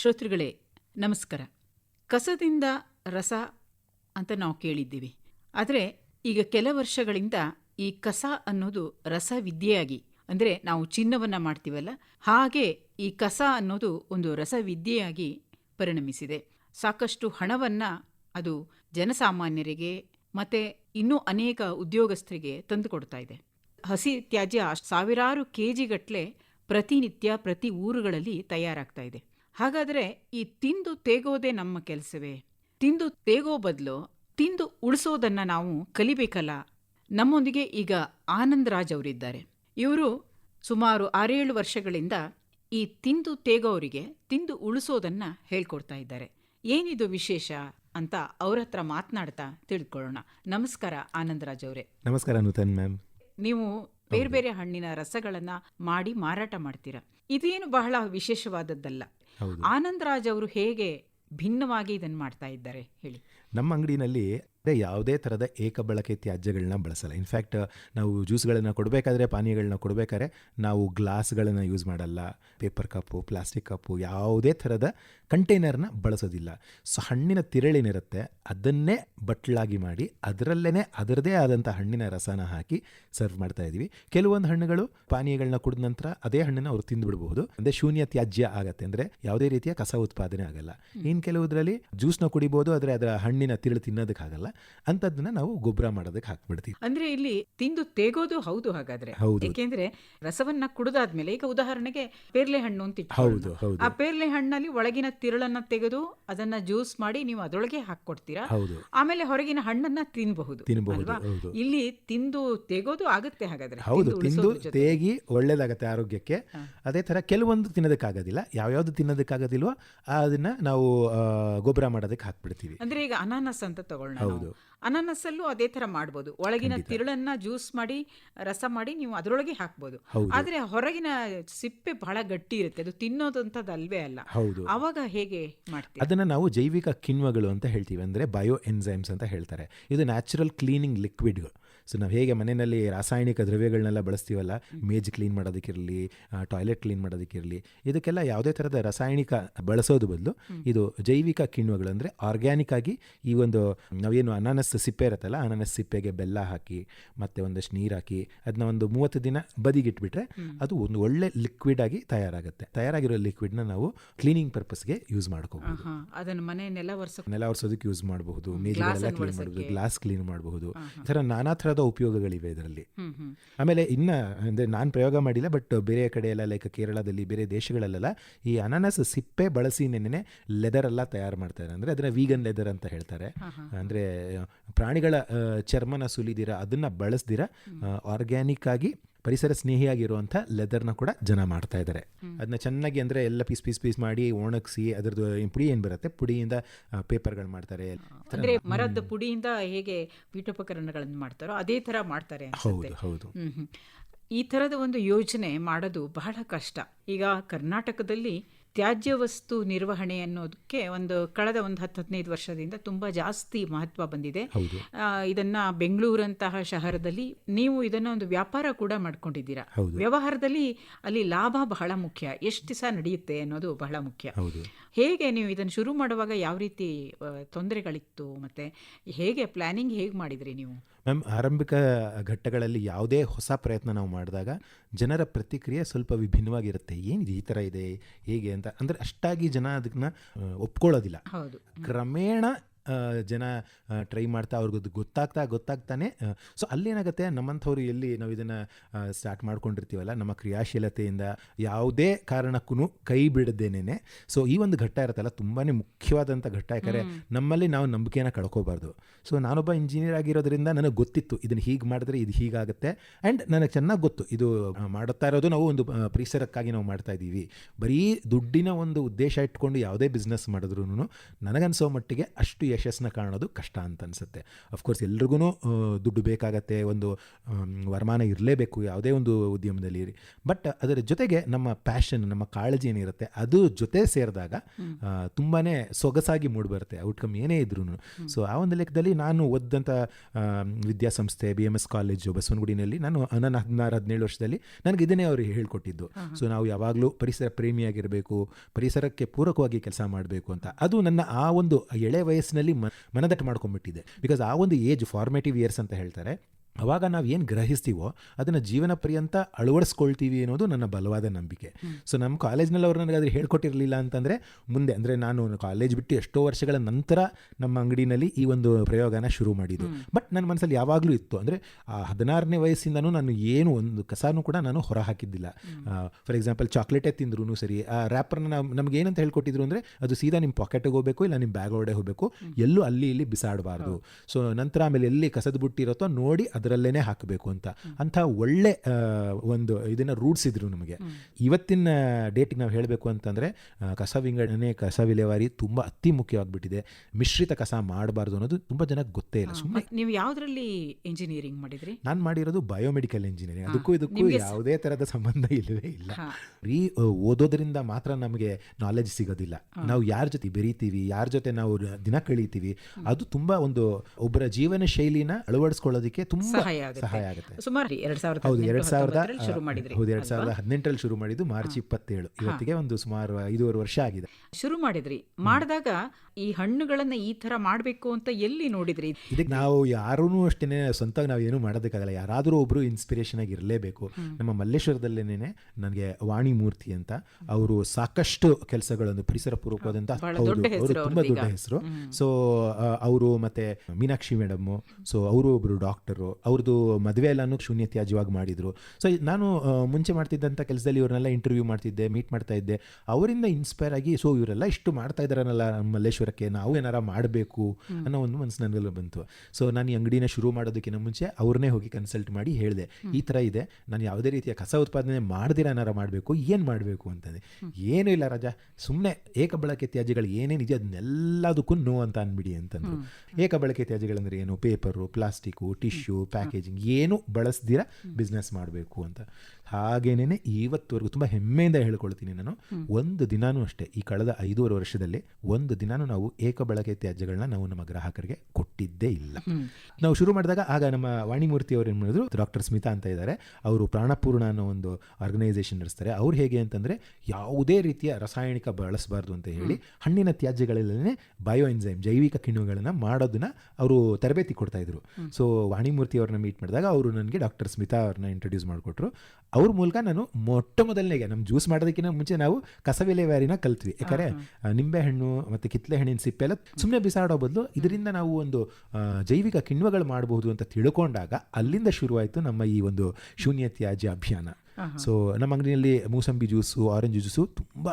ಶ್ರೋತೃಗಳೇ, ನಮಸ್ಕಾರ. ಕಸದಿಂದ ರಸ ಅಂತ ನಾವು ಕೇಳಿದ್ದೀವಿ. ಆದರೆ ಈಗ ಕೆಲ ವರ್ಷಗಳಿಂದ ಈ ಕಸ ಅನ್ನೋದು ರಸವಿದ್ಯೆಯಾಗಿ, ಅಂದರೆ ನಾವು ಚಿನ್ನವನ್ನ ಮಾಡ್ತೀವಲ್ಲ, ಹಾಗೆ ಈ ಕಸ ಅನ್ನೋದು ಒಂದು ರಸವಿದ್ಯೆಯಾಗಿ ಪರಿಣಮಿಸಿದೆ. ಸಾಕಷ್ಟು ಹಣವನ್ನ ಅದು ಜನಸಾಮಾನ್ಯರಿಗೆ ಮತ್ತೆ ಇನ್ನೂ ಅನೇಕ ಉದ್ಯೋಗಸ್ಥರಿಗೆ ತಂದುಕೊಡ್ತಾ ಇದೆ. ಹಸಿ ತ್ಯಾಜ್ಯ ಸಾವಿರಾರು ಕೆಜಿಗಟ್ಟಲೆ ಪ್ರತಿನಿತ್ಯ ಪ್ರತಿ ಊರುಗಳಲ್ಲಿ ತಯಾರಾಗ್ತಾ ಇದೆ. ಹಾಗಾದರೆ ಈ ತಿಂದು ತೇಗೋದೇ ನಮ್ಮ ಕೆಲಸವೇ? ತಿಂದು ತೇಗೋ ಬದಲು ತಿಂದು ಉಳಿಸೋದನ್ನ ನಾವು ಕಲಿಬೇಕಲ್ಲ? ನಮ್ಮೊಂದಿಗೆ ಈಗ ಆನಂದ್ ರಾಜ್ ಅವರಿದ್ದಾರೆ. ಇವರು ಸುಮಾರು ಆರೇಳು ವರ್ಷಗಳಿಂದ ಈ ತಿಂದು ತೇಗೋರಿಗೆ ತಿಂದು ಉಳಿಸೋದನ್ನ ಹೇಳ್ಕೊಡ್ತಾ ಇದ್ದಾರೆ. ಏನಿದು ವಿಶೇಷ ಅಂತ ಅವ್ರ ಹತ್ರ ಮಾತನಾಡ್ತಾ ತಿಳ್ಕೊಳ್ಳೋಣ. ನಮಸ್ಕಾರ ಆನಂದ್ ರಾಜ್ ಅವರೇ. ನಮಸ್ಕಾರ ನೂತನ್ ಮ್ಯಾಮ್. ನೀವು ಬೇರೆ ಬೇರೆ ಹಣ್ಣಿನ ರಸಗಳನ್ನ ಮಾಡಿ ಮಾರಾಟ ಮಾಡ್ತೀರಾ? ಇದೇನು ಬಹಳ ವಿಶೇಷವಾದದ್ದಲ್ಲ. ಆನಂದ್ ರಾಜ್ ಅವರು ಹೇಗೆ ಭಿನ್ನವಾಗಿ ಇದನ್ನು ಮಾಡ್ತಾ ಇದ್ದಾರೆ ಹೇಳಿ. ನಮ್ಮ ಅಂಗಡಿನಲ್ಲಿ ಯಾವುದೇ ಥರದ ಏಕಬಳಕೆ ತ್ಯಾಜ್ಯಗಳನ್ನ ಬಳಸಲ್ಲ. ಇನ್ಫ್ಯಾಕ್ಟ್ ನಾವು ಜ್ಯೂಸ್ಗಳನ್ನು ಕೊಡಬೇಕಾದ್ರೆ ಪಾನೀಯಗಳನ್ನ ಕೊಡಬೇಕಾದ್ರೆ ನಾವು ಗ್ಲಾಸ್ಗಳನ್ನು ಯೂಸ್ ಮಾಡಲ್ಲ. ಪೇಪರ್ ಕಪ್ಪು ಪ್ಲಾಸ್ಟಿಕ್ ಕಪ್ಪು ಯಾವುದೇ ಥರದ ಕಂಟೈನರ್ನ ಬಳಸೋದಿಲ್ಲ. ಸೊ ಹಣ್ಣಿನ ತಿರಳಿನಿರುತ್ತೆ. ಅದನ್ನೇ ಬಟ್ಲಾಗಿ ಮಾಡಿ ಅದರಲ್ಲೇ ಅದರದೇ ಆದಂಥ ಹಣ್ಣಿನ ರಸನ ಹಾಕಿ ಸರ್ವ್ ಮಾಡ್ತಾ ಇದ್ದೀವಿ. ಕೆಲವೊಂದು ಹಣ್ಣುಗಳು ಪಾನೀಯಗಳನ್ನ ಕುಡಿದ ನಂತರ ಅದೇ ಹಣ್ಣನ್ನು ಅವರು ತಿಂದುಬಿಡಬಹುದು ಅಂದರೆ ಶೂನ್ಯ ತ್ಯಾಜ್ಯ ಆಗತ್ತೆ. ಅಂದರೆ ಯಾವುದೇ ರೀತಿಯ ಕಸ ಉತ್ಪಾದನೆ ಆಗಲ್ಲ. ಇನ್ನು ಕೆಲವುದರಲ್ಲಿ ಜ್ಯೂಸ್ನ ಕುಡಿಬೋದು ಆದರೆ ಅದರ ಹಣ್ಣಿನ ತಿರುಳು ತಿನ್ನೋದಕ್ಕಾಗಲ್ಲ. ಅಂತದನ್ನ ನಾವು ಗೊಬ್ಬರ ಮಾಡೋದಕ್ಕೆ ಹಾಕ್ಬಿಡ್ತೀವಿ. ಅಂದ್ರೆ ಇಲ್ಲಿ ತಿಂದು ತೇಗೋದು ಹೌದು ಹಾಗಾದ್ರೆ. ಹೌದು. ಏಕೆಂದ್ರೆ ರಸವನ್ನ ಕುಡಿದಾದ್ಮೇಲೆ ಈಗ ಉದಾಹರಣೆಗೆ ಪೇರ್ಲೆ ಹಣ್ಣು ಅಂತ ಹೌದು ಹೌದು. ಆ ಪೇರ್ಲೆ ಹಣ್ಣಲ್ಲಿ ಒಳಗಿನ ತಿರುಳನ್ನ ತೆಗೆದು ಅದನ್ನ ಜ್ಯೂಸ್ ಮಾಡಿ ನೀವು ಅದರೊಳಗೆ ಹಾಕೊಡ್ತೀರಾ ಹೌದು. ಆಮೇಲೆ ಹೊರಗಿನ ಹಣ್ಣನ್ನ ತಿನ್ಬಹುದು. ತಿನ್ಬಹುದು? ಇಲ್ಲಿ ತಿಂದು ತೆಗೋದು ಆಗುತ್ತೆ ಹಾಗಾದ್ರೆ. ಹೌದು ತಿಂದು. ತೇಗಿ ಒಳ್ಳೇದಾಗತ್ತೆ ಆರೋಗ್ಯಕ್ಕೆ. ಅದೇ ತರ ಕೆಲವೊಂದು ತಿನ್ನೋದಕ್ಕಾಗೋದಿಲ್ಲ. ಯಾವ್ಯಾವ್ದು ತಿನ್ನೋದಕ್ಕಾಗೋದಿಲ್ವೋ ಅದನ್ನ ನಾವು ಗೊಬ್ಬರ ಮಾಡೋದಕ್ಕೆ ಹಾಕ್ಬಿಡ್ತೀವಿ. ಅಂದ್ರೆ ಈಗ ಅನಾನಸ್ ಅಂತ ತಗೊಳ್ಳೋಣ ಅನಾನಸಲ್ಲೂ ನಾವು. ಅನಾನಸ್ ಅಲ್ಲೂ ಅದೇ ತರ ಮಾಡ್ಬೋದು. ಒಳಗಿನ ತಿರುಳನ್ನ ಜ್ಯೂಸ್ ಮಾಡಿ ರಸ ಮಾಡಿ ನೀವು ಅದರೊಳಗೆ ಹಾಕ್ಬೋದು. ಆದ್ರೆ ಹೊರಗಿನ ಸಿಪ್ಪೆ ಬಹಳ ಗಟ್ಟಿ ಇರುತ್ತೆ. ಅದು ತಿನ್ನೋದಂಥದ್ದು ಅಲ್ವೇ ಅಲ್ಲ. ಹೌದು. ಅವಾಗ ಹೇಗೆ ಮಾಡ್ತೀವಿ ಅದನ್ನ ನಾವು ಜೈವಿಕ ಕಿಣ್ವಗಳು ಅಂತ ಹೇಳ್ತೀವಿ. ಅಂದ್ರೆ ಬಯೋ ಎನ್ಸೈಮ್ಸ್ ಅಂತ ಹೇಳ್ತಾರೆ. ಇದು ನ್ಯಾಚುರಲ್ ಕ್ಲೀನಿಂಗ್ ಲಿಕ್ವಿಡ್ಗಳು ಸೊ ನಾವು ಹೇಗೆ ಮನೆಯಲ್ಲಿ ರಾಸಾಯನಿಕ ದ್ರವ್ಯಗಳನ್ನೆಲ್ಲ ಬಳಸ್ತೀವಲ್ಲ ಮೇಜ್ ಕ್ಲೀನ್ ಮಾಡೋದಕ್ಕಿರಲಿ ಟಾಯ್ಲೆಟ್ ಕ್ಲೀನ್ ಮಾಡೋದಕ್ಕಿರಲಿ ಇದಕ್ಕೆಲ್ಲ ಯಾವುದೇ ಥರದ ರಾಸಾಯನಿಕ ಬಳಸೋದು ಬದಲು ಇದು ಜೈವಿಕ ಕಿಣ್ವಗಳು ಅಂದರೆ ಆರ್ಗ್ಯಾನಿಕ್ ಆಗಿ ಈ ಒಂದು ನಾವೇನು ಅನಾನಸ್ ಸಿಪ್ಪೆ ಇರುತ್ತಲ್ಲ ಅನಾನಸ್ ಸಿಪ್ಪೆಗೆ ಬೆಲ್ಲ ಹಾಕಿ ಮತ್ತೆ ಒಂದಷ್ಟು ನೀರು ಹಾಕಿ ಅದನ್ನ ಒಂದು ಮೂವತ್ತು ದಿನ ಬದಿಗಿಟ್ಬಿಟ್ರೆ ಅದು ಒಂದು ಒಳ್ಳೆ ಲಿಕ್ವಿಡ್ ಆಗಿ ತಯಾರಾಗುತ್ತೆ. ತಯಾರಾಗಿರೋ ಲಿಕ್ವಿಡ್ನ ನಾವು ಕ್ಲೀನಿಂಗ್ ಪರ್ಪಸ್ಗೆ ಯೂಸ್ ಮಾಡ್ಕೋಬಹುದು ಅದನ್ನ ಮನೆ ನೆಲ ಒರೆಸೋ ನೆಲ ಒರೆಸೋದಕ್ಕೆ ಯೂಸ್ ಮಾಡಬಹುದು ಮೇಜುಗಳೆಲ್ಲ ಕ್ಲೀನ್ ಮಾಡಬಹುದು ಗ್ಲಾಸ್ ಕ್ಲೀನ್ ಮಾಡಬಹುದು. ಈ ಥರ ನಾನಾ ಥರದ ಉಪಯೋಗಗಳಿವೆ ಇದರಲ್ಲಿ. ಆಮೇಲೆ ಇನ್ನ ಅಂದ್ರೆ ನಾನು ಪ್ರಯೋಗ ಮಾಡಿಲ್ಲ ಬಟ್ ಬೇರೆ ಕಡೆ ಎಲ್ಲ ಲೈಕ್ ಕೇರಳದಲ್ಲಿ ಬೇರೆ ದೇಶಗಳಲ್ಲೆಲ್ಲ ಈ ಅನಾನಸ್ ಸಿಪ್ಪೆ ಬಳಸಿ ನೆನೆ ಲೆದರ್ ಎಲ್ಲ ತಯಾರು ಮಾಡ್ತಾರೆ ಅಂದ್ರೆ ಅದನ್ನ ವೀಗನ್ ಲೆದರ್ ಅಂತ ಹೇಳ್ತಾರೆ. ಅಂದ್ರೆ ಪ್ರಾಣಿಗಳ ಚರ್ಮನ ಸುಲಿದಿರ ಅದನ್ನ ಬಳಸ್ದಿರ ಆರ್ಗ್ಯಾನಿಕ್ ಆಗಿ ಪರಿಸರ ಸ್ನೇಹಿಯಾಗಿರುವಂಥ ಲೆದರ್ನ ಕೂಡ ಜನ ಮಾಡ್ತಾ ಇದ್ದಾರೆ. ಅದನ್ನ ಚೆನ್ನಾಗಿ ಅಂದರೆ ಎಲ್ಲ ಪೀಸ್ ಪೀಸ್ ಪೀಸ್ ಮಾಡಿ ಒಣಗಿಸಿ ಅದರದ್ದು ಪುಡಿ ಏನು ಬರುತ್ತೆ? ಪುಡಿಯಿಂದ ಪೇಪರ್ಗಳು ಮಾಡ್ತಾರೆ. ಅಂದ್ರೆ ಮರದ ಪುಡಿಯಿಂದ ಹೇಗೆ ಪೀಠೋಪಕರಣಗಳನ್ನು ಮಾಡ್ತಾರೋ ಅದೇ ತರ ಮಾಡ್ತಾರೆ ಹೌದು ಹೌದು. ಈ ಥರದ ಒಂದು ಯೋಜನೆ ಮಾಡೋದು ಬಹಳ ಕಷ್ಟ. ಈಗ ಕರ್ನಾಟಕದಲ್ಲಿ ತ್ಯಾಜ್ಯ ವಸ್ತು ನಿರ್ವಹಣೆ ಅನ್ನೋದಕ್ಕೆ ಒಂದು ಕಳೆದ ಒಂದು ಹತ್ತು ಹದಿನೈದು ವರ್ಷದಿಂದ ತುಂಬ ಜಾಸ್ತಿ ಮಹತ್ವ ಬಂದಿದೆ. ಇದನ್ನು ಬೆಂಗಳೂರಂತಹ ಶಹರದಲ್ಲಿ ನೀವು ಇದನ್ನ ಒಂದು ವ್ಯಾಪಾರ ಕೂಡ ಮಾಡ್ಕೊಂಡಿದ್ದೀರಾ. ವ್ಯವಹಾರದಲ್ಲಿ ಅಲ್ಲಿ ಲಾಭ ಬಹಳ ಮುಖ್ಯ. ಎಷ್ಟು ದಿವಸ ನಡೆಯುತ್ತೆ ಅನ್ನೋದು ಬಹಳ ಮುಖ್ಯ. ಹೇಗೆ ನೀವು ಇದನ್ನು ಶುರು ಮಾಡುವಾಗ ಯಾವ ರೀತಿ ತೊಂದರೆಗಳಿತ್ತು ಮತ್ತೆ ಹೇಗೆ ಪ್ಲಾನಿಂಗ್ ಹೇಗೆ ಮಾಡಿದ್ರಿ ನೀವು? ಮ್ಯಾಮ್ ಆರಂಭಿಕ ಘಟ್ಟಗಳಲ್ಲಿ ಯಾವುದೇ ಹೊಸ ಪ್ರಯತ್ನ ನಾವು ಮಾಡಿದಾಗ ಜನರ ಪ್ರತಿಕ್ರಿಯೆ ಸ್ವಲ್ಪ ವಿಭಿನ್ನವಾಗಿರುತ್ತೆ. ಏನಿದೆ ಈ ಥರ ಇದೆ? ಹೇಗೆ ಅಂತ? ಅಂದರೆ ಅಷ್ಟಾಗಿ ಜನ ಅದನ್ನ ಒಪ್ಕೊಳ್ಳೋದಿಲ್ಲ. ಕ್ರಮೇಣ ಜನ ಟ್ರೈ ಮಾಡ್ತಾ ಅವ್ರಿಗೆ ಗೊತ್ತಾಗ್ತಾ ಗೊತ್ತಾಗ್ತಾನೆ ಸೊ ಅಲ್ಲೇನಾಗುತ್ತೆ ನಮ್ಮಂಥವ್ರು ಎಲ್ಲಿ ನಾವು ಇದನ್ನು ಸ್ಟಾರ್ಟ್ ಮಾಡ್ಕೊಂಡಿರ್ತೀವಲ್ಲ ನಮ್ಮ ಕ್ರಿಯಾಶೀಲತೆಯಿಂದ ಯಾವುದೇ ಕಾರಣಕ್ಕೂ ಕೈ ಬಿಡದೇನೆ ಸೊ ಈ ಒಂದು ಘಟ್ಟ ಇರುತ್ತಲ್ಲ ತುಂಬಾ ಮುಖ್ಯವಾದಂಥ ಘಟ್ಟ ಯಾಕಂದರೆ ನಮ್ಮಲ್ಲಿ ನಾವು ನಂಬಿಕೆನ ಕಳ್ಕೋಬಾರ್ದು. ಸೊ ನಾನೊಬ್ಬ ಇಂಜಿನಿಯರ್ ಆಗಿರೋದ್ರಿಂದ ನನಗೆ ಗೊತ್ತಿತ್ತು ಇದನ್ನು ಹೀಗೆ ಮಾಡಿದ್ರೆ ಇದು ಹೀಗಾಗುತ್ತೆ ಆ್ಯಂಡ್ ನನಗೆ ಚೆನ್ನಾಗಿ ಗೊತ್ತು ಇದು ಮಾಡುತ್ತಾ ಇರೋದು ನಾವು ಒಂದು ಪರಿಸರಕ್ಕಾಗಿ ನಾವು ಮಾಡ್ತಾ ಇದ್ದೀವಿ. ಬರೀ ದುಡ್ಡಿನ ಒಂದು ಉದ್ದೇಶ ಇಟ್ಕೊಂಡು ಯಾವುದೇ ಬಿಸ್ನೆಸ್ ಮಾಡಿದ್ರು ನನಗನ್ಸೋ ಮಟ್ಟಿಗೆ ಅಷ್ಟು ಯಶಸ್ಸನ್ನ ಕಾಣೋದು ಕಷ್ಟ ಅಂತ ಅನಿಸುತ್ತೆ. ಅಫ್ಕೋರ್ಸ್ ಎಲ್ರಿಗೂ ದುಡ್ಡು ಬೇಕಾಗತ್ತೆ ಒಂದು ವರಮಾನ ಇರಲೇಬೇಕು ಯಾವುದೇ ಒಂದು ಉದ್ಯಮದಲ್ಲಿ ಇರಿ. ಬಟ್ ಅದರ ಜೊತೆಗೆ ನಮ್ಮ ಪ್ಯಾಷನ್ ನಮ್ಮ ಕಾಳಜಿ ಏನಿರುತ್ತೆ ಅದು ಜೊತೆ ಸೇರಿದಾಗ ತುಂಬಾ ಸೊಗಸಾಗಿ ಮೂಡಿಬರುತ್ತೆ ಔಟ್ಕಮ್ ಏನೇ ಇದ್ರೂ ಸೊ ಆ ಒಂದು ಲೆಕ್ಕದಲ್ಲಿ ನಾನು ಓದಿದಂಥ ವಿದ್ಯಾಸಂಸ್ಥೆ ಬಿ ಎಂ ಎಸ್ ಕಾಲೇಜು ಬಸವನಗುಡಿನಲ್ಲಿ ನಾನು ನನ್ನ ಹದಿನಾರು ಹದಿನೇಳು ವರ್ಷದಲ್ಲಿ ನನಗೆ ಇದನ್ನೇ ಅವರು ಹೇಳ್ಕೊಟ್ಟಿದ್ದು. ಸೊ ನಾವು ಯಾವಾಗಲೂ ಪರಿಸರ ಪ್ರೇಮಿಯಾಗಿರಬೇಕು ಪರಿಸರಕ್ಕೆ ಪೂರಕವಾಗಿ ಕೆಲಸ ಮಾಡಬೇಕು ಅಂತ. ಅದು ನನ್ನ ಆ ಒಂದು ಎಳೆ ವಯಸ್ಸಿನಲ್ಲಿ ಮನದಟ್ಟು ಮಾಡ್ಕೊಂಡ್ಬಿಟ್ಟಿದೆ. ಬಿಕಾಸ್ ಆ ಒಂದು ಏಜ್ ಫಾರ್ಮೇಟಿವ್ ಇಯರ್ಸ್ ಅಂತ ಹೇಳ್ತಾರೆ ಅವಾಗ ನಾವು ಏನು ಗ್ರಹಿಸ್ತೀವೋ ಅದನ್ನು ಜೀವನ ಪರ್ಯಂತ ಅಳವಡಿಸ್ಕೊಳ್ತೀವಿ ಅನ್ನೋದು ನನ್ನ ಬಲವಾದ ನಂಬಿಕೆ. ಸೊ ನಮ್ಮ ಕಾಲೇಜ್ನಲ್ಲಿ ಅವ್ರು ನನಗೆ ಅದು ಹೇಳ್ಕೊಟ್ಟಿರಲಿಲ್ಲ ಅಂತಂದರೆ ಮುಂದೆ ಅಂದರೆ ನಾನು ಕಾಲೇಜ್ ಬಿಟ್ಟು ಎಷ್ಟೋ ವರ್ಷಗಳ ನಂತರ ನಮ್ಮ ಅಂಗಡಿನಲ್ಲಿ ಈ ಒಂದು ಪ್ರಯೋಗನ ಶುರು ಮಾಡಿದ್ದು. ಬಟ್ ನನ್ನ ಮನಸ್ಸಲ್ಲಿ ಯಾವಾಗಲೂ ಇತ್ತು. ಅಂದರೆ ಆ ಹದಿನಾರನೇ ವಯಸ್ಸಿಂದನೂ ನಾನು ಏನು ಒಂದು ಕಸಾನು ಕೂಡ ನಾನು ಹೊರ ಹಾಕಿದ್ದಿಲ್ಲ ಫಾರ್ ಎಕ್ಸಾಂಪಲ್ ಚಾಕ್ಲೇಟೇ ತಿಂದ್ರೂ ಸರಿ ಆ ರ್ಯಾಪರ್ನ ನಮ್ಗೆ ಏನಂತ ಹೇಳ್ಕೊಟ್ಟಿದ್ರು ಅಂದರೆ ಅದು ಸೀದಾ ನಿಮ್ಮ ಪಾಕೆಟ್ಗೆ ಹೋಗಬೇಕು ಇಲ್ಲ ನಿಮ್ಮ ಬ್ಯಾಗ್ ಒಳಗಡೆ ಹೋಗಬೇಕು. ಎಲ್ಲೂ ಅಲ್ಲಿ ಇಲ್ಲಿ ಬಿಸಾಡಬಾರ್ದು. ಸೊ ನಂತರ ಆಮೇಲೆ ಎಲ್ಲಿ ಕಸದ ಬುಟ್ಟಿರುತ್ತೋ ನೋಡಿ ಅದರಲ್ಲೇ ಹಾಕಬೇಕು ಅಂತ. ಅಂಥ ಒಳ್ಳೆ ಒಂದು ಇದನ್ನು ರೂಢಿಸಿದ್ರು ನಮಗೆ. ಇವತ್ತಿನ ಡೇಟಿಗೆ ನಾವು ಹೇಳಬೇಕು ಅಂತಂದರೆ ಕಸ ವಿಂಗಡಣೆ ಕಸ ವಿಲೇವಾರಿ ತುಂಬ ಅತಿ ಮುಖ್ಯವಾಗಿಬಿಟ್ಟಿದೆ. ಮಿಶ್ರಿತ ಕಸ ಮಾಡಬಾರ್ದು ಅನ್ನೋದು ತುಂಬ ಜನಕ್ಕೆ ಗೊತ್ತೇ ಇಲ್ಲ. ಸುಮ್ಮನೆ ನೀವು ಯಾವುದರಲ್ಲಿ ಇಂಜಿನಿಯರಿಂಗ್ ಮಾಡಿದ್ರಿ? ನಾನು ಮಾಡಿರೋದು ಬಯೋಮೆಡಿಕಲ್ ಇಂಜಿನಿಯರಿಂಗ್ ಅದಕ್ಕೂ ಇದಕ್ಕೂ ಯಾವುದೇ ಥರದ ಸಂಬಂಧ ಇಲ್ಲವೇ ಇಲ್ಲ. ರೀ ಓದೋದ್ರಿಂದ ಮಾತ್ರ ನಮಗೆ ನಾಲೆಜ್ ಸಿಗೋದಿಲ್ಲ. ನಾವು ಯಾರ ಜೊತೆ ಬೆರೀತೀವಿ ಯಾರ ಜೊತೆ ನಾವು ದಿನ ಕಳೀತೀವಿ ಅದು ತುಂಬಾ ಒಂದು ಒಬ್ಬರ ಜೀವನ ಶೈಲಿನ ಅಳವಡಿಸ್ಕೊಳ್ಳೋದಕ್ಕೆ ತುಂಬಾ ಸಹಾಯ ಆಗುತ್ತೆ. ಸಹಾಯ ಆಗುತ್ತೆ. ಸುಮಾರು ಎರಡ್ ಸಾವಿರದ ಹೌದು ಎರಡ್ ಸಾವಿರದ ಶುರು ಮಾಡಿದ್ರಿ ಹೌದು ಎರಡ್ ಸಾವಿರದ ಹದಿನೆಂಟರಲ್ಲಿ ಶುರು ಮಾಡಿದ್ದು ಮಾರ್ಚ್ ಇಪ್ಪತ್ತೇಳು. ಇವತ್ತಿಗೆ ಒಂದು ಸುಮಾರು ಐದೂವರೆ ವರ್ಷ ಆಗಿದೆ. ಶುರು ಮಾಡಿದ್ರಿ. ಮಾಡಿದಾಗ ಈ ಹಣ್ಣುಗಳನ್ನ ಈ ತರ ಮಾಡಬೇಕು ಅಂತ ಎಲ್ಲಿ ನೋಡಿದ್ರಿ? ಇದಕ್ಕೆ ನಾವು ಯಾರೂ ಅಷ್ಟೇ ಸ್ವಂತ ನಾವು ಏನು ಮಾಡೋದಕ್ಕಾಗಲ್ಲ. ಯಾರಾದರೂ ಒಬ್ರು ಇನ್ಸ್ಪಿರೇಷನ್ ಆಗಿ ಇರಲೇಬೇಕು. ನಮ್ಮ ಮಲ್ಲೇಶ್ವರದಲ್ಲೇನೆ ನನಗೆ ವಾಣಿ ಮೂರ್ತಿ ಅಂತ ಅವರು ಸಾಕಷ್ಟು ಕೆಲಸಗಳನ್ನು ಪರಿಸರ ಪೂರ್ವಕವಾದಂತ ಅವರು ತುಂಬ. ದೊಡ್ಡ ಹೆಸರು. ಸೊ ಅವರು ಮತ್ತೆ ಮೀನಾಕ್ಷಿ ಮೇಡಮ್ ಸೊ ಅವರು ಒಬ್ರು ಡಾಕ್ಟರು ಅವ್ರದ್ದು ಮದುವೆ ಎಲ್ಲಾನು ಶೂನ್ಯ ತ್ಯಾಜ್ಯವಾಗಿ ಮಾಡಿದರು ಸೊ ನಾನು ಮುಂಚೆ ಮಾಡ್ತಿದ್ದಂಥ ಕೆಲಸದಲ್ಲಿ ಇವ್ರನ್ನೆಲ್ಲ ಇಂಟರ್ವ್ಯೂ ಮಾಡ್ತಿದ್ದೆ ಮೀಟ್ ಮಾಡ್ತಾ ಇದ್ದೆ. ಅವರಿಂದ ಇನ್ಸ್ಪೈರ್ ಆಗಿ ಸೊ ಇವರೆಲ್ಲ ಇಷ್ಟು ಮಾಡ್ತಾ ಇದ್ದಾರನಲ್ಲ ಮಲ್ಲೇಶ್ವರಕ್ಕೆ ನಾವು ಏನಾರ ಮಾಡಬೇಕು ಅನ್ನೋ ಒಂದು ಮನಸ್ಸು ನನಗೆಲ್ಲ ಬಂತು. ಸೊ ನಾನು ಈ ಅಂಗಡಿನ ಶುರು ಮಾಡೋದಕ್ಕಿಂತ ಮುಂಚೆ ಅವ್ರನ್ನೇ ಹೋಗಿ ಕನ್ಸಲ್ಟ್ ಮಾಡಿ ಹೇಳಿದೆ. ಈ ಥರ ಇದೆ ನಾನು ಯಾವುದೇ ರೀತಿಯ ಕಸ ಉತ್ಪಾದನೆ ಮಾಡ್ದಿರ ಏನಾರ ಮಾಡಬೇಕು ಏನು ಮಾಡಬೇಕು ಅಂತಂದೆ. ಏನೂ ಇಲ್ಲ ರಾಜ ಸುಮ್ಮನೆ ಏಕ ಬಳಕೆ ತ್ಯಾಜ್ಯಗಳು ಏನೇನಿದೆ ಅದನ್ನೆಲ್ಲದಕ್ಕೂ ನೋ ಅಂತ ಅಂದ್ಬಿಡಿ ಅಂತಂದರು. ಏಕ ಬಳಕೆ ತ್ಯಾಜ್ಯಗಳಂದ್ರೆ ಏನು? ಪೇಪರು ಪ್ಲಾಸ್ಟಿಕ್ಕು ಟಿಶ್ಯೂ ಪ್ಯಾಕೇಜಿಂಗ್ ಏನು ಬಳಸ್ದಿರ ಬಿಸ್ನೆಸ್ ಮಾಡಬೇಕು ಅಂತ. ಹಾಗೇನೇ ಇವತ್ತುವರೆಗೂ ತುಂಬ ಹೆಮ್ಮೆಯಿಂದ ಹೇಳ್ಕೊಳ್ತೀನಿ ನಾನು. ಒಂದು ದಿನಾನೂ ಅಷ್ಟೇ ಈ ಕಳೆದ ಐದೂವರೆ ವರ್ಷದಲ್ಲಿ ಒಂದು ದಿನಾನೂ ನಾವು ಏಕ ಬಳಕೆ ತ್ಯಾಜ್ಯಗಳನ್ನ ನಾವು ನಮ್ಮ ಗ್ರಾಹಕರಿಗೆ ಕೊಟ್ಟಿದ್ದೇ ಇಲ್ಲ. ನಾವು ಶುರು ಮಾಡಿದಾಗ ಆಗ ನಮ್ಮ ವಾಣಿಮೂರ್ತಿ ಅವರು ಏನು ಮಾಡಿದ್ರು ಡಾಕ್ಟರ್ ಸ್ಮಿತಾ ಅಂತ ಇದ್ದಾರೆ ಅವರು ಪ್ರಾಣಪೂರ್ಣ ಅನ್ನೋ ಒಂದು ಆರ್ಗನೈಸೇಷನ್ ನಡೆಸ್ತಾರೆ. ಅವ್ರು ಹೇಗೆ ಅಂತಂದರೆ ಯಾವುದೇ ರೀತಿಯ ರಾಸಾಯನಿಕ ಬಳಸಬಾರ್ದು ಅಂತ ಹೇಳಿ ಹಣ್ಣಿನ ತ್ಯಾಜ್ಯಗಳಲ್ಲೇ ಬಯೋ ಎನ್ಸೈಮ್ ಜೈವಿಕ ಕಿಣ್ವಗಳನ್ನು ಮಾಡೋದನ್ನ ಅವರು ತರಬೇತಿ ಕೊಡ್ತಾ ಇದ್ರು. ಸೊ ವಾಣಿಮೂರ್ತಿ ಅವ್ರನ್ನ ಮೀಟ್ ಮಾಡಿದಾಗ ಅವರು ನನಗೆ ಡಾಕ್ಟರ್ ಸ್ಮಿತಾ ಅವ್ರನ್ನ ಇಂಟ್ರೊಡ್ಯೂಸ್ ಮಾಡಿಕೊಟ್ರು. ಅವ್ರ ಮೂಲಕ ನಾನು ಮೊಟ್ಟ ಮೊದಲನೇಗೆ ನಮ್ಮ ಜ್ಯೂಸ್ ಮಾಡೋದಕ್ಕಿಂತ ಮುಂಚೆ ನಾವು ಕಸ ವಿಲೇವಾರಿನ ಕಲ್ತ್ವಿ. ಯಾಕಂದರೆ ನಿಂಬೆ ಹಣ್ಣು ಮತ್ತು ಕಿತ್ತಲೆ ಹಣ್ಣಿನ ಸಿಪ್ಪೆ ಎಲ್ಲ ಸುಮ್ಮನೆ ಬಿಸಾಡೋ ಬದಲು ಇದರಿಂದ ನಾವು ಒಂದು ಜೈವಿಕ ಕಿಣ್ವಗಳು ಮಾಡಬಹುದು ಅಂತ ತಿಳ್ಕೊಂಡಾಗ ಅಲ್ಲಿಂದ ಶುರುವಾಯಿತು ನಮ್ಮ ಈ ಒಂದು ಶೂನ್ಯ ತ್ಯಾಜ್ಯ ಅಭಿಯಾನ. ಸೊ ನಮ್ಮ ಅಂಗಡಿಯಲ್ಲಿ ಮೂಸಂಬಿ ಜ್ಯೂಸು ಆರೆಂಜ್ ಜ್ಯೂಸು ತುಂಬ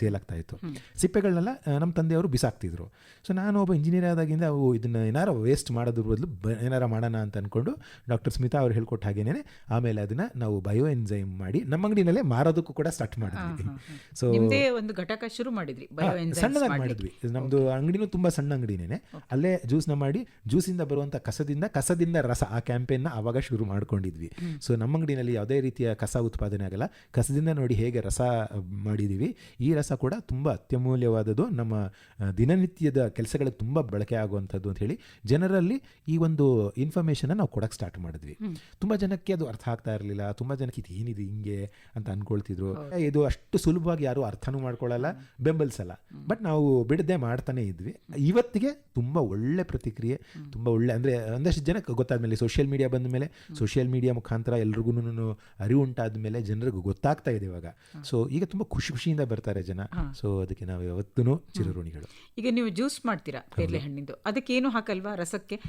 ಸೇಲ್ ಆಗ್ತಾ ಇತ್ತು. ಸಿಪ್ಪೆಗಳನ್ನೆಲ್ಲ ನಮ್ಮ ತಂದೆಯವರು ಬಿಸಾಕ್ತಿದ್ರು. ಸೊ ನಾನು ಒಬ್ಬ ಇಂಜಿನಿಯರ್ ಆದಾಗಿಂದ ಅವು ಇದನ್ನು ಏನಾರ ವೇಸ್ಟ್ ಮಾಡೋದ್ರ ಬದಲು ಬ ಏನಾರ ಮಾಡೋಣ ಅಂತ ಅಂದ್ಕೊಂಡು ಡಾಕ್ಟರ್ ಸ್ಮಿತಾ ಅವ್ರು ಹೇಳ್ಕೊಟ್ಟ ಹಾಗೇನೆ ಆಮೇಲೆ ಅದನ್ನು ನಾವು ಬಯೋ ಎನ್ಸೈಮ್ ಮಾಡಿ ನಮ್ಮ ಅಂಗಡಿನಲ್ಲೇ ಮಾರೋದಕ್ಕೂ ಕೂಡ ಸ್ಟಾರ್ಟ್ ಮಾಡಿದ್ವಿ. ಸೊ ಒಂದು ಘಟಕ ಶುರು ಮಾಡಿದ್ವಿ ಸಣ್ಣದಾಗಿ ಮಾಡಿದ್ವಿ. ನಮ್ಮದು ಅಂಗಡಿನೂ ತುಂಬಾ ಸಣ್ಣ ಅಂಗಡಿನೇ ಅಲ್ಲೇ ಜ್ಯೂಸ್ನ ಮಾಡಿ ಜ್ಯೂಸಿಂದ ಬರುವಂಥ ಕಸದಿಂದ ಕಸದಿಂದ ರಸ ಆ ಕ್ಯಾಂಪೇನ್ನ ಆವಾಗ ಶುರು ಮಾಡ್ಕೊಂಡಿದ್ವಿ. ಸೊ ನಮ್ಮ ಅಂಗಡಿನಲ್ಲಿ ಯಾವುದೇ ರೀತಿಯ ಕಸ ಉತ್ಪಾದನೆ ಆಗಲ್ಲ. ಕಸದಿಂದ ನೋಡಿ ಹೇಗೆ ರಸ ಮಾಡಿದ್ದೀವಿ ಈ ರಸ ಕೂಡ ತುಂಬ ಅತ್ಯಮೂಲ್ಯವಾದದ್ದು. ನಮ್ಮ ದಿನನಿತ್ಯದ ಕೆಲಸಗಳಿಗೆ ತುಂಬ ಬಳಕೆ ಆಗುವಂಥದ್ದು ಅಂತ ಹೇಳಿ ಜನರಲ್ಲಿ ಈ ಒಂದು ಇನ್ಫಾರ್ಮೇಷನ್ನ ನಾವು ಕೊಡಕ್ಕೆ ಸ್ಟಾರ್ಟ್ ಮಾಡಿದ್ವಿ. ತುಂಬ ಜನಕ್ಕೆ ಅದು ಅರ್ಥ ಆಗ್ತಾ ಇರಲಿಲ್ಲ. ತುಂಬ ಜನಕ್ಕೆ ಇದು ಏನಿದೆ ಹಿಂಗೆ ಅಂತ ಅನ್ಕೊಳ್ತಿದ್ರು. ಇದು ಅಷ್ಟು ಸುಲಭವಾಗಿ ಯಾರು ಅರ್ಥನೂ ಮಾಡ್ಕೊಳ್ಳಲ್ಲ ಬೆಂಬಲಿಸಲ್ಲ. ಬಟ್ ನಾವು ಬಿಡದೆ ಮಾಡ್ತಾನೆ ಇದ್ವಿ. ಇವತ್ತಿಗೆ ತುಂಬ ಒಳ್ಳೆ ಪ್ರತಿಕ್ರಿಯೆ ತುಂಬ ಒಳ್ಳೆ ಅಂದರೆ ಒಂದಷ್ಟು ಜನಕ್ಕೆ ಗೊತ್ತಾದ್ಮೇಲೆ ಸೋಷಿಯಲ್ ಮೀಡಿಯಾ ಬಂದ ಮೇಲೆ ಸೋಷಿಯಲ್ ಮೀಡಿಯಾ ಮುಖಾಂತರ ಎಲ್ರಿಗೂ ಅರಿವು ಉಂಟಾದ ಮೇಲೆ ಜನರಿಗೂ ಗೊತ್ತಾಗ್ತಾ ಇದೆ ಇವಾಗ. ಸೊ ಈಗ ತುಂಬಾ ಖುಷಿ ಖುಷಿಯಿಂದ ಬರ್ತಾರೆ ಜನ. ಸೊ ಅದಕ್ಕೆ ನಾವು ಯಾವತ್ತೂ ಚಿರಋಣಿಗಳು. ಈಗ ನೀವು ಜ್ಯೂಸ್ ಮಾಡ್ತೀರಾ ಪೇರ್ಲೆ ಹಣ್ಣಿಂದು? ಅದಕ್ಕೇನು ಹಾಕಲ್ವಾ? ರಸಕ್ಕೆ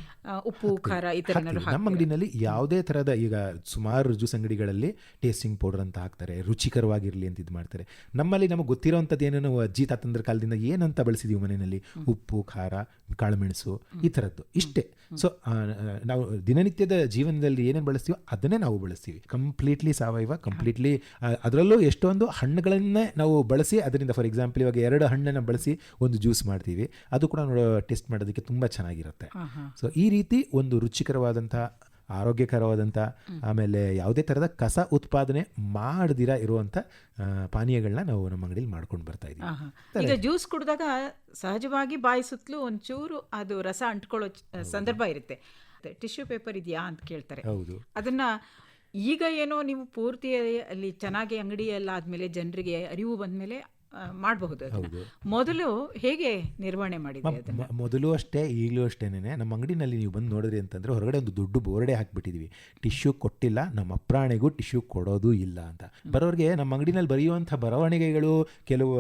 ಉಪ್ಪು ಖಾರ ಈ ಹಾಕ್ತೀವಿ. ನಮ್ಮ ಅಂಗಡಿನಲ್ಲಿ ಯಾವುದೇ ಥರದ ಈಗ ಸುಮಾರು ಜ್ಯೂಸ್ ಅಂಗಡಿಗಳಲ್ಲಿ ಟೇಸ್ಟಿಂಗ್ ಪೌಡರ್ ಅಂತ ಹಾಕ್ತಾರೆ. ರುಚಿಕರವಾಗಿರಲಿ ಅಂತ ಇದು ಮಾಡ್ತಾರೆ. ನಮ್ಮಲ್ಲಿ ನಮಗೆ ಗೊತ್ತಿರೋವಂಥದ್ದು ಏನೋ ನಾವು ಅಜ್ಜಿ ತಾತಂದ್ರ ಕಾಲದಿಂದ ಏನಂತ ಬಳಸಿದೀವಿ ಮನೆಯಲ್ಲಿ? ಉಪ್ಪು ಖಾರ ಕಾಳುಮೆಣಸು ಈ ಥರದ್ದು. ಇಷ್ಟೇ. ಸೊ ನಾವು ದಿನನಿತ್ಯದ ಜೀವನದಲ್ಲಿ ಏನೇನು ಬಳಸ್ತೀವೋ ಅದನ್ನೇ ನಾವು ಬಳಸ್ತೀವಿ. ಕಂಪ್ಲೀಟ್ಲಿ ಸಾವಯವ ಕಂಪ್ಲೀಟ್ಲಿ ಅದರಲ್ಲೂ ಎಷ್ಟೊಂದು ಹಣ್ಣುಗಳನ್ನೇ ನಾವು ಬಳಸಿ ಅದರಿಂದ ಫಾರ್ ಎಕ್ಸಾಂಪಲ್ ಇವಾಗ ಎರಡು ಹಣ್ಣನ್ನು ಬಳಸಿ ಒಂದು ಜ್ಯೂಸ್ ಮಾಡ್ತೀವಿ. ಅದು ಕೂಡ ಟೇಸ್ಟ್ ಮಾಡೋದಕ್ಕೆ ತುಂಬ ಚೆನ್ನಾಗಿರುತ್ತೆ. ಸೊ ಈ ರೀತಿ ಒಂದು ರುಚಿಕರವಾದಂಥ ಆರೋಗ್ಯಕರವಾದಂಥ ಆಮೇಲೆ ಯಾವುದೇ ಥರದ ಕಸ ಉತ್ಪಾದನೆ ಮಾಡದಿರ ಇರುವಂಥ ಪಾನೀಯಗಳನ್ನ ನಾವು ನಮ್ಮ ಅಂಗಡಿಲಿ ಮಾಡ್ಕೊಂಡು ಬರ್ತಾ ಇದ್ದೀವಿ. ಈಗ ಜ್ಯೂಸ್ ಕುಡಿದಾಗ ಸಹಜವಾಗಿ ಬಾಯಿ ಸುತ್ತಲೂ ಒಂಚೂರು ಅದು ರಸ ಅಂಟ್ಕೊಳ್ಳೋ ಸಂದರ್ಭ ಇರುತ್ತೆ. ಟಿಶ್ಯೂ ಪೇಪರ್ ಇದೆಯಾ ಅಂತ ಕೇಳ್ತಾರೆ. ಹೌದು. ಅದನ್ನ ಈಗ ಏನೋ ನೀವು ಪೂರ್ತಿ ಅಲ್ಲಿ ಚೆನ್ನಾಗಿ ಅಂಗಡಿಯಲ್ಲಾದ್ಮೇಲೆ ಜನರಿಗೆ ಅರಿವು ಬಂದ್ಮೇಲೆ ಮಾಡಬಹುದು ಹೌದು. ಮೊದಲು ಹೇಗೆ ನಿರ್ವಹಣೆ ಮಾಡಿದ್ರಿ ಅದನ್ನ? ಮೊದಲು ಅಷ್ಟೇ ಈಗಲೂ ಅಷ್ಟೇನೆ ನಮ್ಮ ಅಂಗಡಿನಲ್ಲಿ ನೀವು ಬಂದು ನೋಡಿದ್ರಿ ಅಂತಂದರೆ ಹೊರಗಡೆ ಒಂದು ದೊಡ್ಡ ಬೋರ್ಡೆ ಹಾಕ್ಬಿಟ್ಟಿದೀವಿ. ಟಿಶ್ಯೂ ಕೊಟ್ಟಿಲ್ಲ ನಮ್ಮ ಅಪ್ರಾಣಿಗೂ ಟಿಶ್ಯೂ ಕೊಡೋದು ಇಲ್ಲ ಅಂತ. ಬರೋರಿಗೆ ನಮ್ಮ ಅಂಗಡಿನಲ್ಲಿ ಬರೆಯುವಂಥ ಬರವಣಿಗೆಗಳು ಕೆಲವು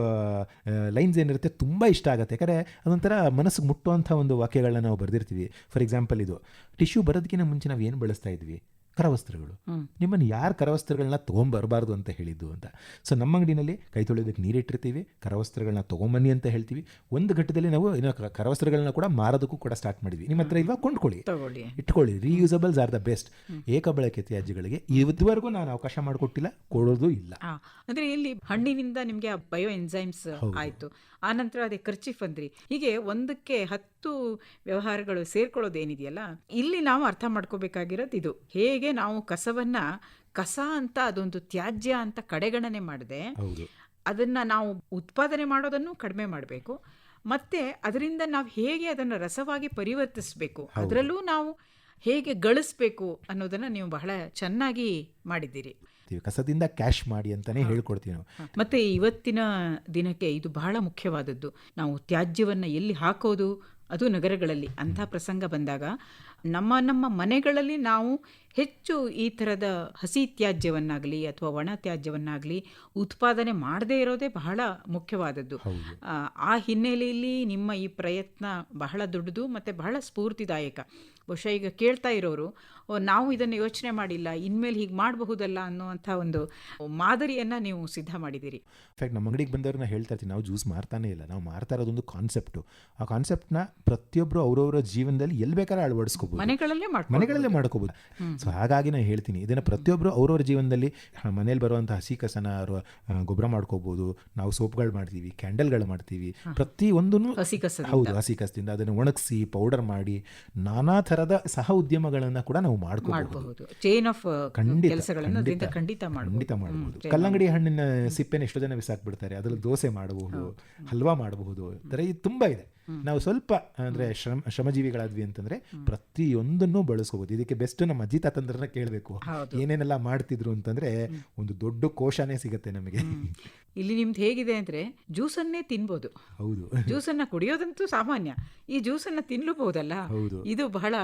ಲೈನ್ಸ್ ಏನಿರುತ್ತೆ ತುಂಬ ಇಷ್ಟ ಆಗುತ್ತೆ. ಯಾಕಂದರೆ ಅದೊಂಥರ ಮನಸ್ಸಿಗೆ ಮುಟ್ಟುವಂಥ ಒಂದು ವಾಕ್ಯಗಳನ್ನ ನಾವು ಬರೆದಿರ್ತೀವಿ. ಫಾರ್ ಎಕ್ಸಾಂಪಲ್ ಇದು ಟಿಶ್ಯೂ ಬರೋದಕ್ಕಿಂತ ಮುಂಚೆ ನಾವು ಏನು ಬಳಸ್ತಾ ಇದ್ವಿ? ಕರವಸ್ತ್ರಗಳು. ನಿಮ್ಮನ್ನು ಯಾರು ಕರವಸ್ತ್ರಗಳನ್ನ ತೊಗೊಂಬರಬಾರ್ದು ಅಂತ ಹೇಳಿದ್ದು ಅಂತ. ಸೊ ನಮ್ಮ ಅಂಗಡಿನಲ್ಲಿ ಕೈ ತೊಳೆಯೋದಕ್ಕೆ ನೀರಿಟ್ಟಿರ್ತೀವಿ ಕರವಸ್ತ್ರಗಳನ್ನ ತೊಗೊಂಬನ್ನಿ ಅಂತ ಹೇಳ್ತೀವಿ. ಒಂದು ಘಟ್ಟದಲ್ಲಿ ನಾವು ಏನೋ ಕರವಸ್ತ್ರಗಳನ್ನ ಕೂಡ ಮಾರೋದಕ್ಕೂ ಕೂಡ ಸ್ಟಾರ್ಟ್ ಮಾಡಿದ್ವಿ. ನಿಮ್ಮ ಹತ್ರ ಇವಾಗ ಕೊಂಡ್ಕೊಳ್ಳಿ. ಇಟ್ಕೊಳ್ಳಿ. ರೀಯೂಸಬಲ್ಸ್ ಆರ್ ದ ಬೆಸ್ಟ್ ಏಕ ಬಳಕೆ ತ್ಯಾಜ್ಯಗಳಿಗೆ ಇದುವರೆಗೂ ನಾನು ಅವಕಾಶ ಮಾಡಿಕೊಟ್ಟಿಲ್ಲ ಕೊಡೋದು ಇಲ್ಲ. ಅಂದ್ರೆ ಇಲ್ಲಿ ಹಣ್ಣಿನಿಂದ ನಿಮಗೆ ಬಯೋ ಎನ್ಸೈಮ್ಸ್ ಆಯ್ತು. ಆನಂತರ ಅದೇ ಖರ್ಚಿಫ್ ಅಂದ್ರಿ. ಹೀಗೆ ಒಂದಕ್ಕೆ ಹತ್ತು ವ್ಯವಹಾರಗಳು ಸೇರ್ಕೊಳ್ಳೋದೇನಿದೆಯಲ್ಲ ಇಲ್ಲಿ ನಾವು ಅರ್ಥ ಮಾಡ್ಕೋಬೇಕಾಗಿರೋದು ಇದು. ಹೇಗೆ ನಾವು ಕಸವನ್ನ ಕಸ ಅಂತ ಅದೊಂದು ತ್ಯಾಜ್ಯ ಅಂತ ಕಡೆಗಣನೆ ಮಾಡಿದೆ ಅದನ್ನ ನಾವು ಉತ್ಪಾದನೆ ಮಾಡೋದನ್ನು ಕಡಿಮೆ ಮಾಡಬೇಕು. ಮತ್ತೆ ಅದರಿಂದ ನಾವು ಹೇಗೆ ಅದನ್ನು ರಸವಾಗಿ ಪರಿವರ್ತಿಸಬೇಕು ಅದರಲ್ಲೂ ನಾವು ಹೇಗೆ ಗಳಿಸ್ಬೇಕು ಅನ್ನೋದನ್ನ ನೀವು ಬಹಳ ಚೆನ್ನಾಗಿ ಮಾಡಿದ್ದೀರಿ. ಕಸದಿಂದ ಕ್ಯಾಶ್ ಮಾಡಿ ಅಂತಾನೆ ಹೇಳ್ಕೊಡ್ತೀವಿ ನಾವು. ಮತ್ತೆ ಇವತ್ತಿನ ದಿನಕ್ಕೆ ಇದು ಬಹಳ ಮುಖ್ಯವಾದದ್ದು. ನಾವು ತ್ಯಾಜ್ಯವನ್ನು ಎಲ್ಲಿ ಹಾಕೋದು? ಅದು ನಗರಗಳಲ್ಲಿ. ಅಂಥ ಪ್ರಸಂಗ ಬಂದಾಗ ನಮ್ಮ ನಮ್ಮ ಮನೆಗಳಲ್ಲಿ ನಾವು ಹೆಚ್ಚು ಈ ಥರದ ಹಸಿ ತ್ಯಾಜ್ಯವನ್ನಾಗಲಿ ಅಥವಾ ಒಣ ತ್ಯಾಜ್ಯವನ್ನಾಗಲಿ ಉತ್ಪಾದನೆ ಮಾಡದೇ ಇರೋದೇ ಬಹಳ ಮುಖ್ಯವಾದದ್ದು. ಆ, ಹಿನ್ನೆಲೆಯಲ್ಲಿ ನಿಮ್ಮ ಈ ಪ್ರಯತ್ನ ಬಹಳ ದೊಡ್ಡದು ಮತ್ತು ಬಹಳ ಸ್ಫೂರ್ತಿದಾಯಕ. ಬಹುಶಃ ಈಗ ಕೇಳ್ತಾ ಇರೋರು ನಾವು ಇದನ್ನು ಯೋಚನೆ ಮಾಡಿಲ್ಲ ಇನ್ಮೇಲೆ ಹೀಗೆ ಮಾಡಬಹುದಲ್ಲ ಅನ್ನುವಂಥ ಒಂದು ಮಾದರಿಯನ್ನು ನೀವು ಸಿದ್ಧ ಮಾಡಿದ್ದೀರಿ. ಇನ್ಫ್ಯಾಕ್ಟ್ ನಮ್ಮ ಅಂಗಡಿಗೆ ಬಂದವ್ರನ್ನ ಹೇಳ್ತಾ ಇರ್ತೀನಿ ನಾವು ಜ್ಯೂಸ್ ಮಾರ್ತಾನೇ ಇಲ್ಲ ನಾವು ಮಾರ್ತಾ ಇರೋದೊಂದು ಕಾನ್ಸೆಪ್ಟು ಆ ಕಾನ್ಸೆಪ್ಟ್ನ ಪ್ರತಿಯೊಬ್ಬರು ಅವರವರ ಜೀವನದಲ್ಲಿ ಎಲ್ಲಿ ಬೇಕಾದ್ರೆ ಅಳವಡಿಸ್ಕೋಬೋದು. ಮನೆಗಳಲ್ಲೇ ಮಾಡ್ಕೊಂಡು ಮನೆಗಳಲ್ಲೇ ಮಾಡ್ಕೋಬಹುದು ಸೊ ಹಾಗಾಗಿ ನಾನು ಹೇಳ್ತೀನಿ. ಇದನ್ನು ಪ್ರತಿಯೊಬ್ಬರು ಅವ್ರವ್ರ ಜೀವನದಲ್ಲಿ ಮನೇಲಿ ಬರುವಂತಹ ಹಸಿ ಕಸನ ಅವ್ರು, ಗೊಬ್ಬರ ಮಾಡ್ಕೋಬಹುದು ನಾವು ಸೋಪ್ಗಳು ಮಾಡ್ತೀವಿ ಕ್ಯಾಂಡಲ್ಗಳು ಮಾಡ್ತೀವಿ. ಪ್ರತಿ ಒಂದನ್ನು ಹಸಿ ಕಸ ಹೌದು ಹಸಿ ಕಸದಿಂದ. ಅದನ್ನು ಒಣಗಿಸಿ ಪೌಡರ್ ಮಾಡಿ ನಾನಾ ಥರದ ಸಹ ಉದ್ಯಮಗಳನ್ನು ಕೂಡ ನಾವು ಮಾಡ್ಕೋಬಹುದು. ಚೈನ್ ಆಫ್ ಖಂಡಿತ ಖಂಡಿತ. ಮಾಡಬಹುದು ಖಂಡಿತ ಮಾಡಬಹುದು ಕಲ್ಲಂಗಡಿ ಹಣ್ಣಿನ ಸಿಪ್ಪೆನ ಎಷ್ಟೋ ಜನ ಬಿಸಾಕ್ಬಿಡ್ತಾರೆ ಅದ್ರಲ್ಲಿ ದೋಸೆ ಮಾಡಬಹುದು ಹಲ್ವಾ ಮಾಡಬಹುದು. ತರ ಇದು ತುಂಬಾ ಇದೆ. ನಾವು ಸ್ವಲ್ಪ ಅಂದ್ರೆ ಶ್ರಮ ಶ್ರಮಜೀವಿಗಳಾದ್ವಿ ಅಂತಂದ್ರೆ ಪ್ರತಿಯೊಂದನ್ನು ಬಳಸ್ಕೋಬಹುದು ಇದಕ್ಕೆ ಬೆಸ್ಟ್ ನಮ್ಮ ಅಜ್ಜಿ ತಾತಂದ್ರನ್ನ ಕೇಳಬೇಕು. ಏನೇನೆಲ್ಲ ಮಾಡ್ತಿದ್ರು ಅಂತಂದ್ರೆ ಒಂದು ದೊಡ್ಡ ಕೋಶನೇ ಸಿಗತ್ತೆ ನಮಗೆ. ಇಲ್ಲಿ ನಿಮ್ದು ಹೇಗಿದೆ ಅಂದರೆ ಜ್ಯೂಸನ್ನೇ ತಿನ್ಬೋದು. ಹೌದು. ಜ್ಯೂಸನ್ನ ಕುಡಿಯೋದಂತೂ ಸಾಮಾನ್ಯ. ಈ ಜ್ಯೂಸನ್ನ ತಿನ್ಲೂಬಹುದಲ್ಲ? ಹೌದು. ಇದು ಬಹಳ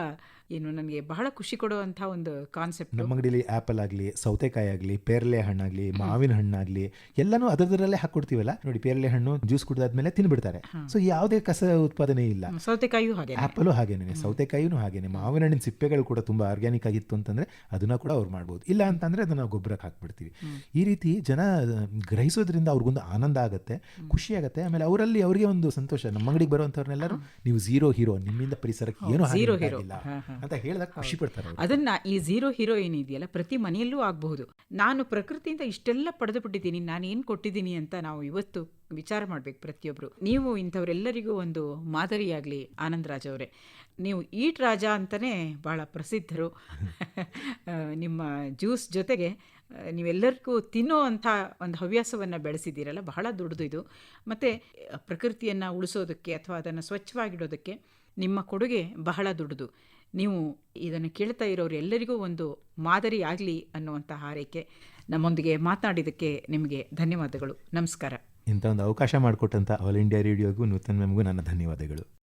ಏನು ನನಗೆ ಬಹಳ ಖುಷಿ ಕೊಡುವಂಥ ಒಂದು ಕಾನ್ಸೆಪ್ಟ್ ನಮ್ಮ ಅಂಗಡಿಲಿ ಆಪಲ್ ಆಗಲಿ ಸೌತೆಕಾಯಿ ಆಗಲಿ ಪೇರಲೆ ಹಣ್ಣಾಗಲಿ ಮಾವಿನ ಹಣ್ಣಾಗಲಿ ಎಲ್ಲನೂ ಅದರದರಲ್ಲೇ ಹಾಕ್ಕೊಡ್ತೀವಲ್ಲ? ನೋಡಿ ಪೇರಲೆ ಹಣ್ಣು ಜ್ಯೂಸ್ ಕುಡಿದಾದ್ಮೇಲೆ ತಿನ್ಬಿಡ್ತಾರೆ. ಸೊ ಯಾವುದೇ ಕಸ ಉತ್ಪಾದನೆ ಇಲ್ಲ. ಸೌತೆಕಾಯಿಯೂ ಹಾಗೆ ಆಪಲು ಹಾಗೇನೆ ಸೌತೆಕಾಯಿನೂ ಹಾಗೇನೆ. ಮಾವಿನ ಹಣ್ಣಿನ ಸಿಪ್ಪೆಗಳು ಕೂಡ ತುಂಬ ಆರ್ಗ್ಯಾನಿಕ್ ಆಗಿತ್ತು ಅಂತಂದ್ರೆ ಅದನ್ನ ಕೂಡ ಅವ್ರು ಮಾಡ್ಬೋದು. ಇಲ್ಲ ಅಂತಂದ್ರೆ ಅದನ್ನ ಗೊಬ್ಬರಕ್ಕೆ ಹಾಕ್ಬಿಡ್ತೀವಿ. ಈ ರೀತಿ ಜನ ಆ, ಗ್ರಹಿಸೋದ್ರಿಂದ ಅವ್ರಿಗೊಂದು ಆನಂದ ಆಗುತ್ತೆ ಖುಷಿ ಆಗುತ್ತೆ. ಆಮೇಲೆ ಅವರಲ್ಲಿ ಅವರಿಗೆ ಒಂದು ಸಂತೋಷ. ನಮ್ಮ ಅಂಗಡಿಗೆ ಬರುವಂಥವ್ರನ್ನೆಲ್ಲರೂ ನೀವು ಝೀರೋ ಹೀರೋ ನಿಮ್ಮಿಂದ ಪರಿಸರಕ್ಕೆ ಏನು ಹಾ. ಅಂತ ಹೇಳಿದಾಗ ಖುಷಿ ಪಡ್ತಾರೆ ಅದನ್ನ ಈ ಝೀರೋ ಹೀರೋ ಏನಿದೆಯಲ್ಲ ಪ್ರತಿ ಮನೆಯಲ್ಲೂ ಆಗಬಹುದು. ನಾನು ಪ್ರಕೃತಿಯಿಂದ ಇಷ್ಟೆಲ್ಲ ಪಡೆದು ಬಿಟ್ಟಿದ್ದೀನಿ ನಾನು ಏನು ಕೊಟ್ಟಿದ್ದೀನಿ ಅಂತ ನಾವು ಇವತ್ತು ವಿಚಾರ ಮಾಡ್ಬೇಕು ಪ್ರತಿಯೊಬ್ರು. ನೀವು ಇಂಥವ್ರೆಲ್ಲರಿಗೂ ಒಂದು ಮಾದರಿಯಾಗಲಿ ಆನಂದರಾಜ್ ಅವರೇ. ನೀವು ಈಟ್ ರಾಜ ಅಂತಲೇ ಭಾಳ ಪ್ರಸಿದ್ಧರು. ನಿಮ್ಮ ಜ್ಯೂಸ್ ಜೊತೆಗೆ ನೀವೆಲ್ಲರಿಗೂ ತಿನ್ನೋ ಒಂದು ಹವ್ಯಾಸವನ್ನು ಬೆಳೆಸಿದ್ದೀರಲ್ಲ, ಬಹಳ ದೊಡ್ಡದು ಇದು. ಮತ್ತು, ಪ್ರಕೃತಿಯನ್ನು ಉಳಿಸೋದಕ್ಕೆ ಅಥವಾ ಅದನ್ನು ಸ್ವಚ್ಛವಾಗಿಡೋದಕ್ಕೆ ನಿಮ್ಮ ಕೊಡುಗೆ ಬಹಳ ದೊಡ್ಡದು ನೀವು ಇದನ್ನು ಕೇಳ್ತಾ ಇರೋರು ಎಲ್ಲರಿಗೂ ಒಂದು ಮಾದರಿ ಆಗಲಿ ಅನ್ನುವಂಥ ಹಾರೈಕೆ ನಮ್ಮೊಂದಿಗೆ ಮಾತನಾಡಿದ್ದಕ್ಕೆ ನಿಮಗೆ ಧನ್ಯವಾದಗಳು. ನಮಸ್ಕಾರ. ಇಂಥ ಒಂದು ಅವಕಾಶ ಮಾಡಿಕೊಟ್ಟಂಥ ಆಲ್ ಇಂಡಿಯಾ ರೇಡಿಯೋಗೂ ನೂತನ ಮ್ಯಾಮ್ಗೂ ನನ್ನ ಧನ್ಯವಾದಗಳು.